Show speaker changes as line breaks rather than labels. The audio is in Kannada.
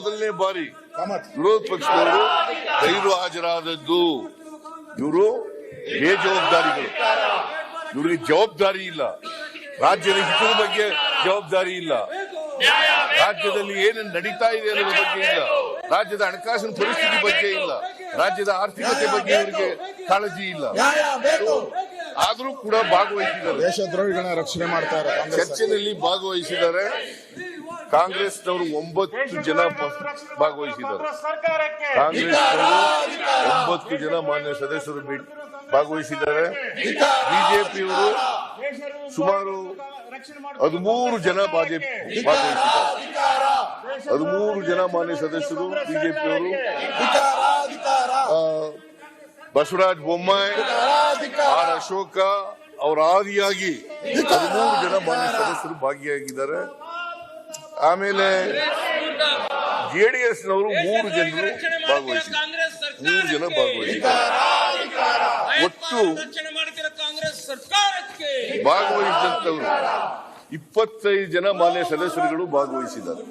ಮೊದಲನೇ ಬಾರಿ ವಿರೋಧ ಪಕ್ಷದವರು ಗೈರು ಹಾಜರಾದದ್ದು ಇವರು ಬೇಜವಾಬ್ದಾರಿಗಳು. ಇವರಿಗೆ ಜವಾಬ್ದಾರಿ ಇಲ್ಲ. ರಾಜ್ಯದ ಹಿತದ ಬಗ್ಗೆ ಜವಾಬ್ದಾರಿ ಇಲ್ಲ. ರಾಜ್ಯದಲ್ಲಿ ಏನೇನು ನಡೀತಾ ಇದೆ ಅನ್ನೋದ್ರ ಬಗ್ಗೆ ಇಲ್ಲ. ರಾಜ್ಯದ ಹಣಕಾಸಿನ ಪರಿಸ್ಥಿತಿ ಬಗ್ಗೆ ಇಲ್ಲ. ರಾಜ್ಯದ ಆರ್ಥಿಕತೆ ಬಗ್ಗೆ ಇವರಿಗೆ ಕಾಳಜಿ ಇಲ್ಲ. ಆದರೂ ಕೂಡ ಭಾಗವಹಿಸಿದ್ದಾರೆ.
ದೇಶದ್ರೋಹಿಗಳನ್ನ ರಕ್ಷಣೆ ಮಾಡ್ತಾರೆ
ಚರ್ಚೆಯಲ್ಲಿ ಭಾಗವಹಿಸಿದ್ದಾರೆ. ಕಾಂಗ್ರೆಸ್ನವರು ಒಂಬತ್ತು ಜನ ಭಾಗವಹಿಸಿದ್ದಾರೆ. ಕಾಂಗ್ರೆಸ್ನವರು ಒಂಬತ್ತು ಜನ ಮಾನ್ಯ ಸದಸ್ಯರು ಭಾಗವಹಿಸಿದ್ದಾರೆ. ಬಿಜೆಪಿಯವರು ಸುಮಾರು ಹದಿಮೂರು ಜನ ಭಾಗವಹಿಸಿದ್ದಾರೆ. ಹದಿಮೂರು ಜನ ಮಾನ್ಯ ಸದಸ್ಯರು ಬಿಜೆಪಿಯವರು. ಬಸವರಾಜ ಬೊಮ್ಮಾಯಿ ಆರ್ ಅಶೋಕ ಅವರ ಆದಿಯಾಗಿ ಹದಿಮೂರು ಜನ ಮಾನ್ಯ ಸದಸ್ಯರು ಭಾಗಿಯಾಗಿದ್ದಾರೆ. ಆಮೇಲೆ ಜೆಡಿಎಸ್ ನವರು ಮೂರು ಜನರು ಭಾಗವಹಿಸಿದ್ದಾರೆ
ಕಾಂಗ್ರೆಸ್
ಮೂರು ಜನ ಭಾಗವಹಿಸಿದ್ದಾರೆ ಒಟ್ಟು ಭಾಗವಹಿಸಿದಂತವರು ಇಪ್ಪತ್ತೈದು ಜನ ಮಾನ್ಯ ಸದಸ್ಯರುಗಳು ಭಾಗವಹಿಸಿದ್ದಾರೆ.